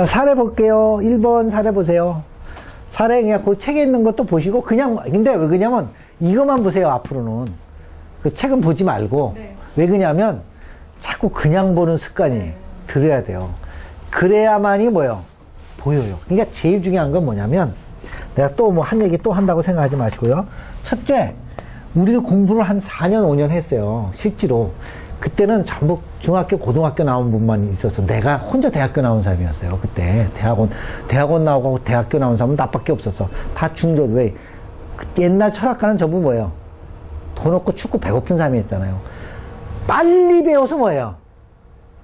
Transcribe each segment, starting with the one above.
자, 사례 볼게요. 1번 사례 보세요. 사례 그냥 그 책에 있는 것도 보시고 그냥 근데 왜 그러냐면 이것만 보세요. 앞으로는 그 책은 보지 말고 네. 왜 그러냐면 자꾸 그냥 보는 습관이 들어야 돼요. 그래야만이 뭐요? 보여요. 그러니까 제일 중요한 건 뭐냐면 내가 또 뭐 한 얘기 또 한다고 생각하지 마시고요. 첫째, 우리도 공부를 한 4년, 5년 했어요. 실제로. 그때는 전부 중학교, 고등학교 나온 분만 있었어. 내가 혼자 대학교 나온 사람이었어요. 그때. 대학원, 대학원 나오고 대학교 나온 사람은 나밖에 없었어. 다 중졸. 왜? 그 옛날 철학가는 전부 뭐예요? 돈 없고 춥고 배고픈 사람이었잖아요. 빨리 배워서 뭐예요?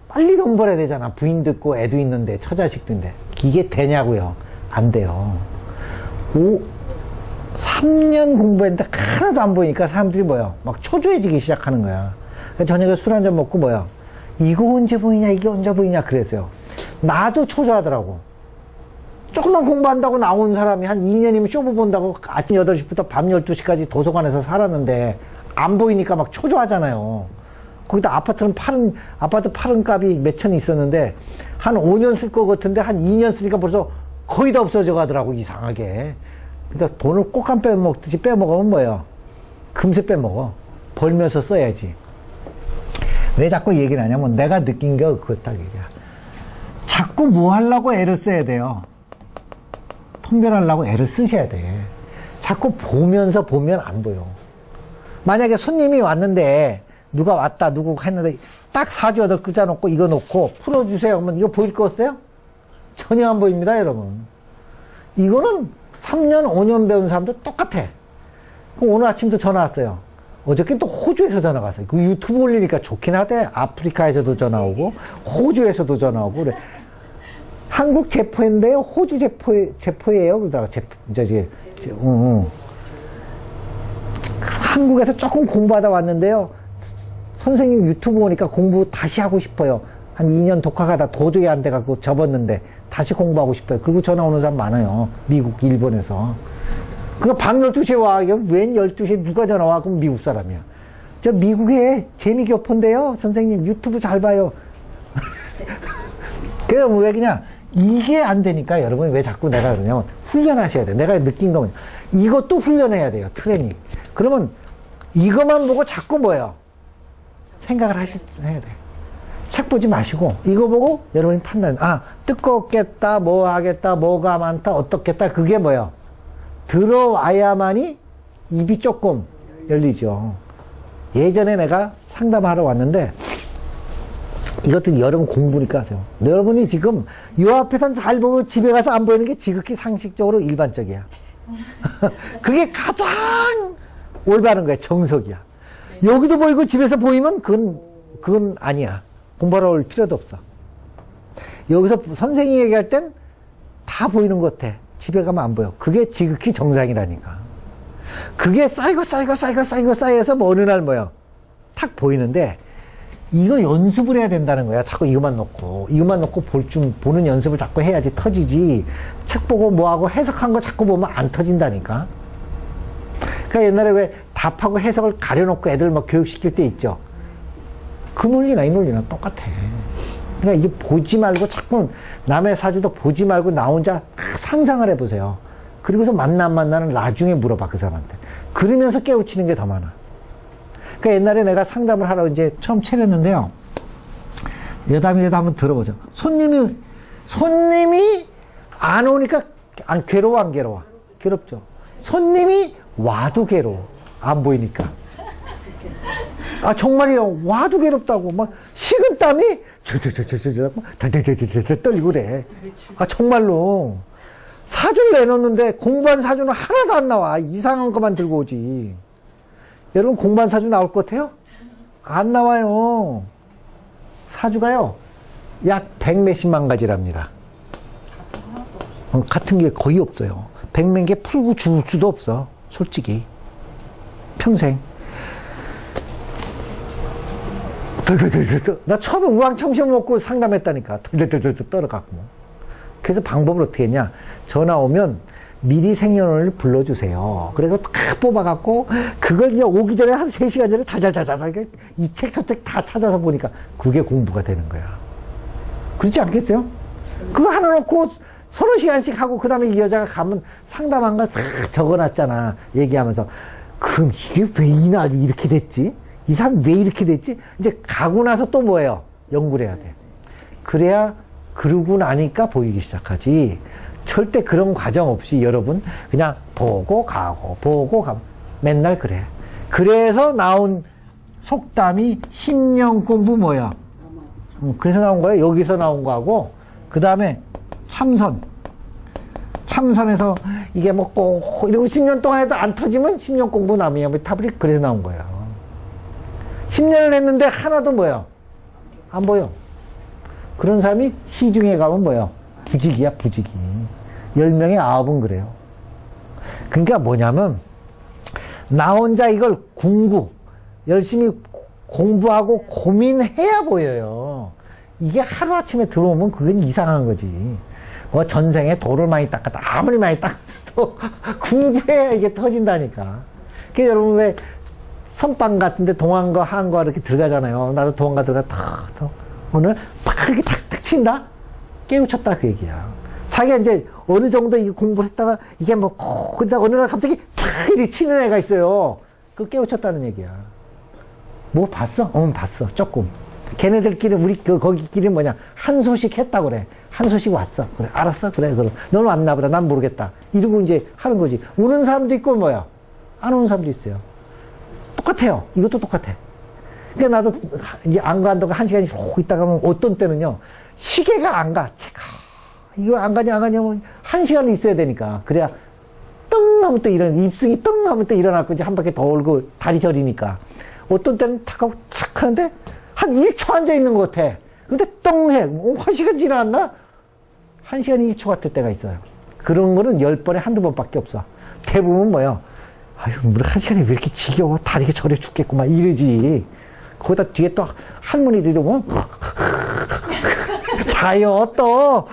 빨리 돈 벌어야 되잖아. 부인도 있고 애도 있는데, 처자식도 있는데. 이게 되냐고요? 안 돼요. 오, 3년 공부했는데 하나도 안 보이니까 사람들이 뭐야? 막 초조해지기 시작하는 거야. 그래서 저녁에 술 한 잔 먹고 뭐야? 이거 언제 보이냐, 이게 언제 보이냐 그랬어요. 나도 초조하더라고. 조금만 공부한다고 나온 사람이 한 2년이면 쇼부 본다고 아침 8시부터 밤 12시까지 도서관에서 살았는데 안 보이니까 막 초조하잖아요. 거기다 아파트는 파는, 아파트 파는 값이 몇천 있었는데 한 5년 쓸 것 같은데 한 2년 쓰니까 벌써 거의 다 없어져 가더라고, 이상하게. 그러니까 돈을 꼭 한 빼먹듯이 빼먹으면 뭐예요? 금세 빼먹어. 벌면서 써야지. 왜 자꾸 얘기를 하냐면 내가 느낀 게 그렇다, 얘기야. 자꾸 뭐 하려고 애를 써야 돼요. 통변하려고 애를 쓰셔야 돼. 자꾸 보면서 보면 안 보여. 만약에 손님이 왔는데 누가 왔다 누구 했는데 딱 사주 여덟 글자 놓고 이거 놓고 풀어주세요. 그러면 이거 보일 거 없어요? 전혀 안 보입니다, 여러분. 이거는 3년, 5년 배운 사람도 똑같아. 오늘 아침도 전화 왔어요. 어저께 또 호주에서 전화가 왔어요. 그 유튜브 올리니까 좋긴 하대. 아프리카에서도 전화 오고, 호주에서도 전화 오고, 그래. 한국 제포인데요. 호주 제포, 제포예요. 그러다가 제, 저기, 제, 응, 응. 한국에서 조금 공부하다 왔는데요. 선생님 유튜브 보니까 공부 다시 하고 싶어요. 한 2년 독학하다 도저히 안 돼갖고 접었는데 다시 공부하고 싶어요. 그리고 전화 오는 사람 많아요. 미국, 일본에서. 그거 밤 12시에 와. 웬 12시에 누가 전화 와? 그럼 미국 사람이야. 저 미국에 재미교포인데요. 선생님 유튜브 잘 봐요. 그래서 왜 그냥 이게 안 되니까 여러분이 왜 자꾸 내가 그러냐면 훈련하셔야 돼. 내가 느낀 거면 이것도 훈련해야 돼요. 트레이닝. 그러면 이것만 보고 자꾸 뭐예요? 생각을 하시, 해야 돼. 책 보지 마시고 이거 보고 여러분이 판단. 아 뜨겁겠다, 뭐 하겠다, 뭐가 많다, 어떻겠다. 그게 뭐예요? 들어와야만이 입이 조금 열리죠. 예전에 내가 상담하러 왔는데 이것도 여러분 공부니까 하세요. 여러분이 지금 요 앞에선 잘 보고 집에 가서 안 보이는 게 지극히 상식적으로 일반적이야. 그게 가장 올바른 거야. 정석이야. 여기도 보이고 집에서 보이면 그건, 그건 아니야. 공부하러 올 필요도 없어. 여기서 선생님이 얘기할 땐 다 보이는 것 같아. 집에 가면 안 보여. 그게 지극히 정상이라니까. 그게 쌓이고 쌓이고 쌓이고 쌓이고 쌓여서 뭐 어느 날 뭐야. 탁 보이는데 이거 연습을 해야 된다는 거야. 자꾸 이것만 놓고 이것만 놓고 볼줄 보는 연습을 자꾸 해야지 터지지. 책 보고 뭐하고 해석한 거 자꾸 보면 안 터진다니까. 그러니까 옛날에 왜 답하고 해석을 가려놓고 애들 막 교육시킬 때 있죠. 그 논리나 이 논리나 똑같아. 그러니까 이게 보지 말고 자꾸 남의 사주도 보지 말고 나 혼자 상상을 해보세요. 그리고서 안 만나는 나중에 물어봐 그 사람한테. 그러면서 깨우치는 게 더 많아. 그러니까 옛날에 내가 상담을 하러 이제 처음 차렸는데요. 여담이라도 한번 들어보세요. 손님이 손님이 안 오니까 안 괴로워 안 괴로워? 괴롭죠. 손님이 와도 괴로워. 안 보이니까. 아 정말이요. 와도 괴롭다고 막 식은 땀이 저저저저저 덜덜덜덜 떨리고 그래. 아 정말로 사주를 내놓는데 공부한 사주는 하나도 안 나와. 이상한 것만 들고 오지. 여러분 공부한 사주 나올 것 같아요? 안 나와요. 사주가요. 약 백 몇십만 가지랍니다. 어, 같은 게 거의 없어요. 백몇 개 풀고 죽을 수도 없어. 솔직히. 평생. 덜덜덜덜. 나 처음에 우왕청심 먹고 상담했다니까. 덜덜덜덜 떨어갖고. 그래서 방법을 어떻게 했냐. 전화 오면 미리 생년월일 불러주세요. 그래서 딱 뽑아갖고, 그걸 이제 오기 전에 한 3시간 전에 다잘다잘 이책 저 책 다 찾아서 보니까 그게 공부가 되는 거야. 그렇지 않겠어요? 그거 하나 놓고 서너 시간씩 하고 그 다음에 이 여자가 가면 상담한 걸다 적어놨잖아. 얘기하면서. 그럼 이게 왜 이날이 이렇게 됐지? 이 사람 왜 이렇게 됐지? 이제 가고 나서 또 뭐예요? 연구를 해야 돼. 그래야 그러고 나니까 보이기 시작하지. 절대 그런 과정 없이 여러분 그냥 보고 가고 보고 가고 맨날 그래. 그래서 나온 속담이 10년 공부 뭐야? 음, 그래서 나온 거예요. 여기서 나온 거하고 그 다음에 참선. 참선에서 이게 뭐 꼭 이러고 10년 동안 해도 안 터지면 10년 공부 남이야. 뭐 타블이 그래서 나온 거예요. 10년을 했는데 하나도 뭐야? 안 보여. 그런 사람이 시중에 가면 뭐야? 부직이야, 부직이. 10명에 9은 그래요. 그러니까 뭐냐면, 나 혼자 이걸 궁구, 열심히 공부하고 고민해야 보여요. 이게 하루아침에 들어오면 그건 이상한 거지. 뭐 전생에 돌을 많이 닦았다. 아무리 많이 닦아도 공부해야 이게 터진다니까. 그래서 여러분 왜 선방 같은데 동안과 한과 이렇게 들어가잖아요. 나도 동안과 들어가 탁, 탁. 오늘 팍 이렇게 탁탁 친다? 깨우쳤다 그 얘기야. 자기가 이제 어느 정도 이 공부를 했다가 이게 뭐, 코, 근데 어느 날 갑자기 탁 이렇게 치는 애가 있어요. 그 깨우쳤다는 얘기야. 뭐 봤어? 응, 봤어. 조금. 걔네들끼리 우리 그 거기끼리 뭐냐 한 소식 했다 그래. 한 소식 왔어. 그래. 알았어. 그래. 그럼 너는 왔나 보다. 난 모르겠다. 이러고 이제 하는 거지. 오는 사람도 있고 뭐야. 안 오는 사람도 있어요. 똑같아요. 이것도 똑같아. 그러니까 나도 이제 안 간다고 한 시간이 쭉 있다가 하면 어떤 때는요. 시계가 안 가. 체가. 이거 안 가냐 안 가냐 뭐한 시간은 있어야 되니까. 그래야 뜬 하면 또 일어나. 입승이 뜬 하면 또 일어나고 이제 한 바퀴 돌고 다리 저리니까. 어떤 때는 탁 하고 착 하는데 한 1초 앉아 있는 것 같아. 근데 떵 해. 어, 한 시간 지났나? 한 시간 1초 같을 때가 있어요. 그런 거는 10번에 한두 번밖에 없어. 대부분 뭐야? 아유, 뭐한 시간이 왜 이렇게 지겨워? 다리가 저려 죽겠구만. 이러지. 거기다 뒤에 또 할머니들이 보면 자요, 또.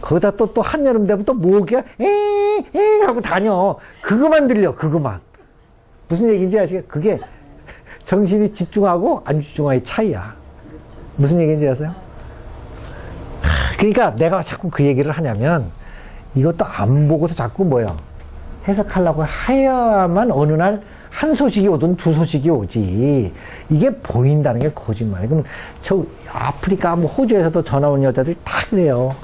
거기다 또, 또 한여름 되면 또 모기가 에잉, 에잉 하고 다녀. 그거만 들려, 그거만. 무슨 얘기인지 아시겠어요? 그게 정신이 집중하고 안 집중하고의 차이야. 무슨 얘기인지 아세요? 하, 그러니까 내가 자꾸 그 얘기를 하냐면 이것도 안 보고서 자꾸 뭐야 해석하려고 해야만 어느 날 한 소식이 오든 두 소식이 오지 이게 보인다는 게 거짓말이에요. 그럼 저 아프리카 뭐 호주에서도 전화 온 여자들이 다 그래요.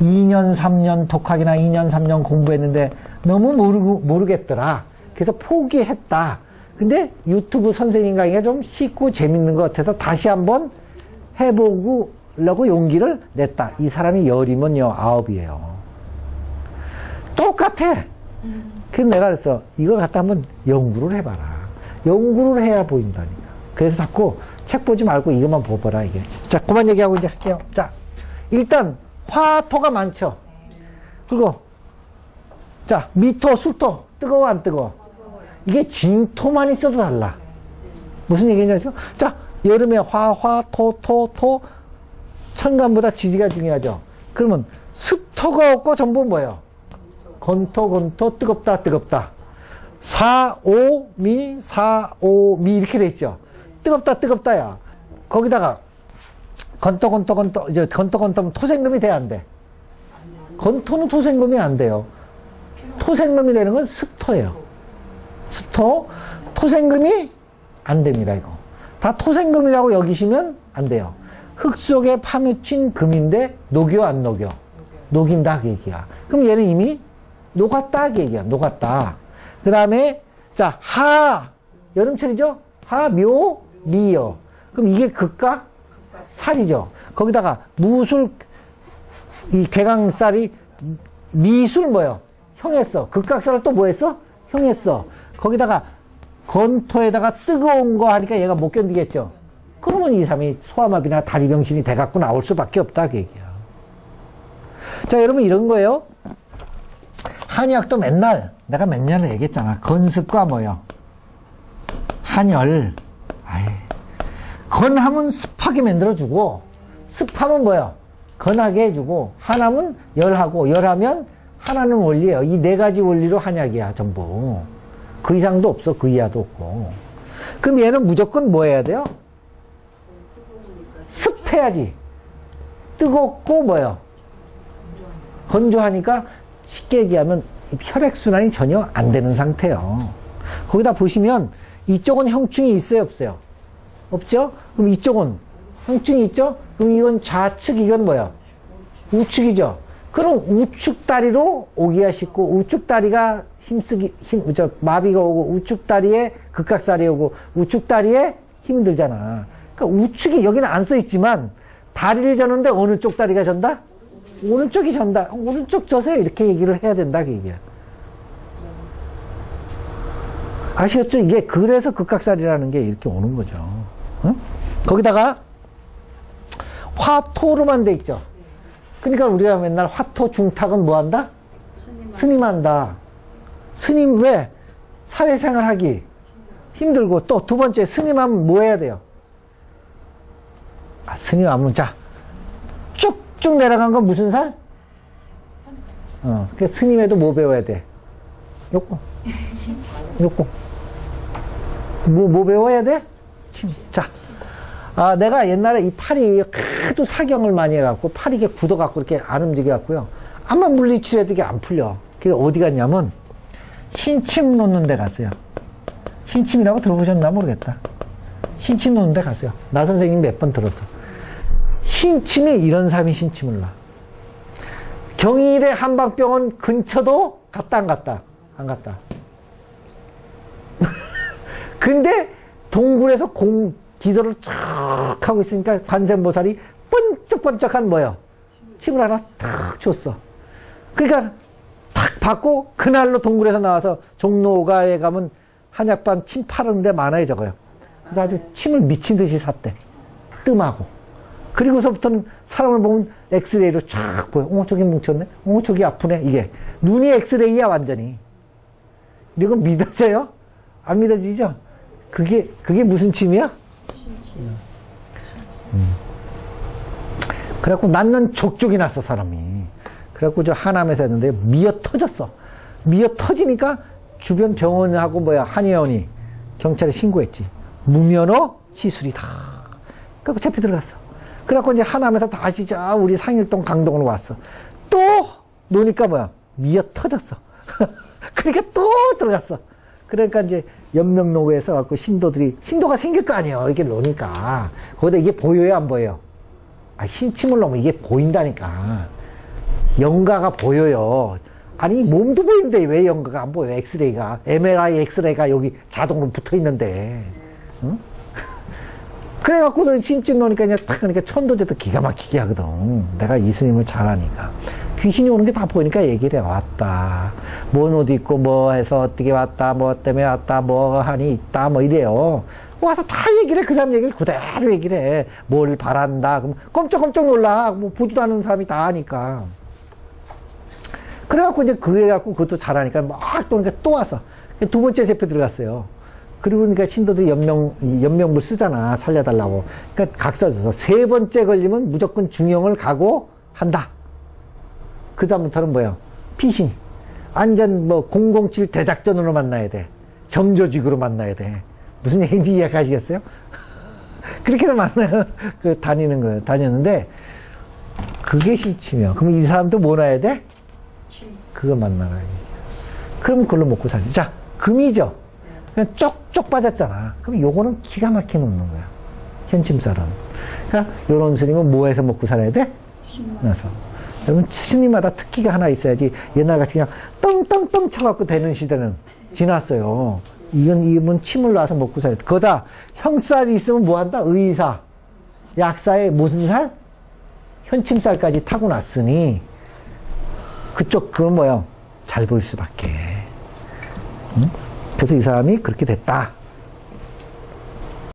2년, 3년 독학이나 2년, 3년 공부했는데 너무 모르고, 모르겠더라. 그래서 포기했다. 근데 유튜브 선생님 강의가 좀 쉽고 재밌는 것 같아서 다시 한번 해보려고 용기를 냈다. 이 사람이 열이면요, 아홉이에요. 똑같아. 그래서 내가 그랬어. 이걸 갖다 한번 연구를 해봐라. 연구를 해야 보인다니까. 그래서 자꾸 책 보지 말고 이것만 보거라, 이게. 자, 그만 얘기하고 이제 할게요. 자, 일단, 화토가 많죠. 그리고, 자, 미토, 수토. 뜨거워, 안 뜨거워? 이게 진토만 있어도 달라. 무슨 아시죠? 자, 여름에 화, 화, 토, 토, 토. 천간보다 지지가 중요하죠. 그러면 습토가 없고 전부 뭐예요? 건토, 건토, 뜨겁다, 뜨겁다. 사, 오, 미, 사, 오, 미 이렇게 돼 있죠. 뜨겁다, 뜨겁다야. 거기다가 건토, 건토, 건토, 이제 건토, 건토면 토생금이 돼야 안 돼. 건토는 토생금이 안 돼요. 토생금이 되는 건 습토예요. 습토, 토생금이 안 됩니다, 이거. 다 토생금이라고 여기시면 안 돼요. 흙 속에 파묻힌 금인데 녹여 안 녹여? 녹인다 그 얘기야. 그럼 얘는 이미 녹았다 그 얘기야. 녹았다. 그 다음에 자 하 여름철이죠? 하, 묘, 미여. 그럼 이게 극각 살이죠. 거기다가 무술 이 개강살이 미술 뭐요? 형했어. 극각살을 또 뭐 했어? 형했어. 거기다가 건토에다가 뜨거운 거 하니까 얘가 못 견디겠죠. 그러면 이 사람이 소아마비나 다리병신이 돼갖고 나올 수밖에 없다 그 얘기야. 자 여러분 이런 거예요. 한의학도 맨날 내가 맨날 얘기했잖아. 건습과 뭐요? 한열. 아이. 건하면 습하게 만들어주고 습하면 뭐요? 건하게 해주고 한하면 열하고 열하면 하나는 원리예요. 이 네 가지 원리로 한약이야 전부. 그 이상도 없어. 그 이하도 없고. 그럼 얘는 무조건 뭐 해야 돼요? 습해. 따뜻해야지. 뜨겁고 뭐요? 건조하니까 쉽게 얘기하면 혈액순환이 전혀 안 되는 상태예요. 거기다 보시면 이쪽은 형충이 있어요, 없어요? 없죠? 그럼 이쪽은 형충이 있죠? 그럼 이건 좌측, 이건 뭐야? 우측이죠? 그럼 우측 다리로 오기가 쉽고 우측 다리가 힘쓰기, 힘, 저, 마비가 오고 우측 다리에 극각살이 오고 우측 다리에 힘들잖아. 그러니까 우측이 여기는 안 써 있지만 다리를 저는데 어느 쪽 다리가 전다? 오른쪽이 전다. 오른쪽 져서 이렇게 얘기를 해야 된다, 그 얘기야. 아시겠죠? 이게 그래서 극각살이라는 게 이렇게 오는 거죠. 응? 거기다가 화토로만 돼 있죠. 그러니까 우리가 맨날 화토 중탁은 뭐 한다? 스님 한다. 스님 왜? 사회생활 하기 힘들고 또 두 번째 스님 하면 뭐 해야 돼요? 아, 스님 하면 자 쭉 쭉 내려간 건 무슨 살? 어, 그 스님에도 뭐 배워야 돼? 욕구. 욕구. 뭐, 뭐 배워야 돼? 침. 자. 아, 내가 옛날에 이 팔이 하도 사경을 많이 해갖고 팔이 이게 굳어갖고 이렇게 안 움직여갖고요. 아마 물리치료해도 이게 안 풀려. 그래서 어디 갔냐면 신침 놓는 데 갔어요. 신침이라고 들어보셨나 모르겠다. 신침 놓는 데 갔어요. 나 선생님 몇 번 들었어. 신침이 이런 사람이 신침을 놔. 경일의 한방병원 근처도 갔다 안 갔다? 안 갔다. 근데 동굴에서 공, 기도를 쫙 하고 있으니까 관세음보살이 번쩍번쩍한 뭐요? 침을 하나 탁 줬어. 그러니까 탁 받고 그날로 동굴에서 나와서 종로가에 가면 한약반 침 파는 데 많아요 저거요. 그래서 아주 침을 미친 듯이 샀대. 뜸하고. 그리고서부터는 사람을 보면 엑스레이로 쫙 보여. 어, 저기 뭉쳤네? 어, 저기 아프네? 이게. 눈이 엑스레이야, 완전히. 이거 믿어져요? 안 믿어지죠? 그게, 그게 무슨 침이야? 음. 그래갖고 낳는 족족이 났어, 사람이. 그래갖고 저 하남에서 했는데 미어 터졌어. 미어 터지니까 주변 병원하고 뭐야, 한의원이 경찰에 신고했지. 무면허 시술이다. 그래갖고 잡혀 들어갔어. 그래갖고 이제 하남에서 다시 저 우리 상일동 강동으로 왔어. 또 노니까 뭐야, 미어 터졌어. 그러니까 또 들어갔어. 그러니까 이제 연명로구에서 갖고 신도들이 신도가 생길 거 아니에요. 이렇게 놓으니까 거기다 이게 보여요, 안 보여요? 아, 신침을 놓으면 이게 보인다니까. 영가가 보여요. 아니 몸도 보이는데 왜 영가가 안 보여? 엑스레이가 MRI 엑스레이가 여기 자동으로 붙어 있는데. 응? 그래갖고는 신침 놓으니까 그냥 탁 하니까 천도제도 기가 막히게 하거든. 내가 이스님을 잘 아니까. 귀신이 오는 게 다 보이니까 얘기를 해. 왔다. 뭔 옷 입고 뭐 해서 어떻게 왔다. 뭐 때문에 왔다. 뭐 하니 있다. 뭐 이래요. 와서 다 얘기를 해. 그 사람 얘기를 그대로 얘기를 해. 뭘 바란다. 그럼 깜짝깜짝 놀라. 뭐 보지도 않은 사람이 다 하니까. 그래갖고 이제 그 해갖고 그것도 잘하니까 막 또니까 또 와서. 두 번째 세표 들어갔어요. 그리고 그러니까 신도들이 연명, 연명물 쓰잖아. 살려달라고. 그러니까 각서 줘서 세 번째 걸리면 무조건 중형을 가고 한다. 그 다음부터는 뭐야? 피신. 완전 뭐 007 대작전으로 만나야 돼. 점조직으로 만나야 돼. 무슨 얘기인지 이해하시겠어요? 그렇게도 만나요. 그 다니는 거예요. 다녔는데 그게 심치며. 그럼 이 사람도 뭐 놔야 돼? 그거 만나라. 그럼 그걸로 먹고 살지. 자, 금이죠. 그냥 쪽쪽 빠졌잖아. 그럼 요거는 기가 막히게 먹는 거야. 현침살은. 그러니까 요런 스님은 뭐 해서 먹고 살아야 돼? 나서. 여러분, 스님마다 특기가 하나 있어야지. 옛날 같이 그냥 떵떵떵 쳐갖고 되는 시대는 지났어요. 이건, 이분 침을 놔서 먹고 살아야 돼. 거다 형살이 있으면 뭐 한다? 의사. 약사에 무슨 살? 현침살까지 타고 났으니, 그쪽, 그건 뭐야? 잘 보일 수밖에. 응? 그래서 이 사람이 그렇게 됐다.